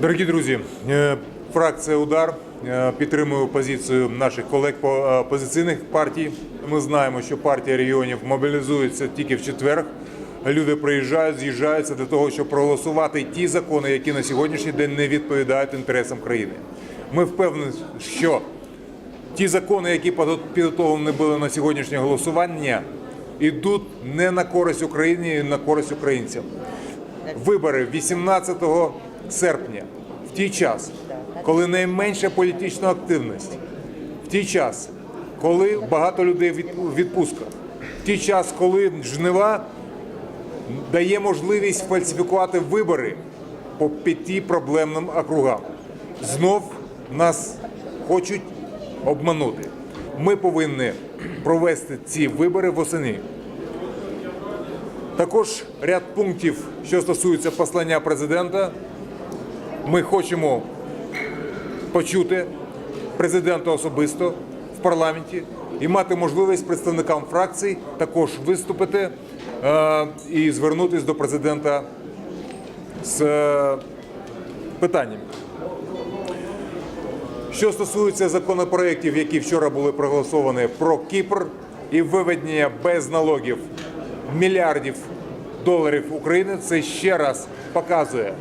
Дорогі друзі, е, фракція Удар е, підтримує позицію наших колег по е, опозиційних партій. Ми знаємо, що партія регіонів мобілізується тільки в четвер. Люди приїжджають, з'їжджаються для того, щоб проголосувати ті закони, які на сьогоднішній день не відповідають інтересам країни. Ми впевнені, що ті закони, які підготовлені були на сьогоднішнє голосування, йдуть не на користь Україні, і на користь українцям. Вибори 18 серпня, в той час, коли найменша політична активність, в той час, коли багато людей від- відпустках, в той час, коли жнива дає можливість фальсифікувати вибори по п'яти проблемним округам. Знов нас хочуть обманути. Ми повинні провести ці вибори восени. Також ряд пунктів, що стосуються послання президента, ми хочемо почути президента особисто в парламенті і мати можливість представникам фракцій також виступити е, і звернутися до президента з е, питаннями. Що стосується законопроєктів, які вчора були проголосовані про Кіпр і виведення без налогів мільярдів доларів України, це ще раз показує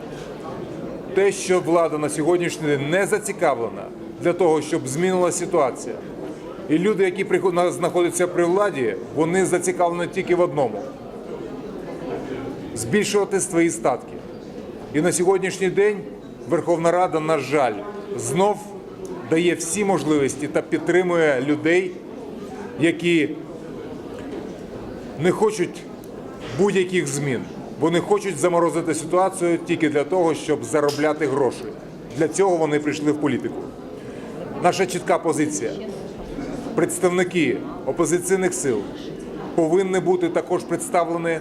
те, що влада на сьогоднішній день не зацікавлена для того, щоб змінилася ситуація. І люди, які знаходяться при владі, вони зацікавлені тільки в одному збільшувати свої статки. І на сьогоднішній день Верховна Рада, на жаль, знов дає всі можливості та підтримує людей, які не хочуть будь-яких змін. Вони хочуть заморозити ситуацію тільки для того, щоб заробляти гроші. Для цього вони прийшли в політику. Наша чітка позиція. Представники опозиційних сил повинні бути також представлені е,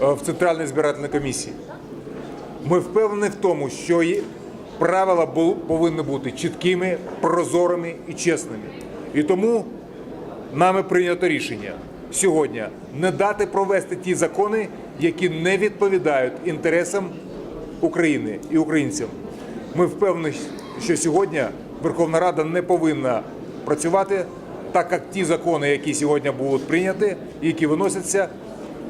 в Центральній збирательній комісії. Ми впевнені в тому, що правила повинні бути чіткими, прозорими і чесними. І тому нами прийнято рішення сьогодні не дати провести ті закони, які не відповідають інтересам України і українцям. Ми впевнені, що сьогодні Верховна Рада не повинна працювати, так як ті закони, які сьогодні будуть прийняті, які виносяться,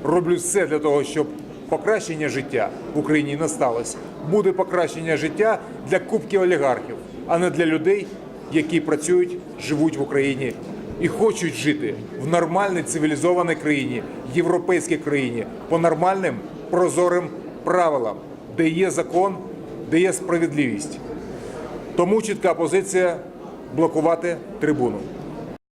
роблю все для того, щоб покращення життя в Україні не сталося. Буде покращення життя для кубків олігархів, а не для людей, які працюють, живуть в Україні і хочуть жити в нормальній цивілізованій країні, європейській країні, по нормальним прозорим правилам, де є закон, де є справедливість. Тому чітка позиція блокувати трибуну.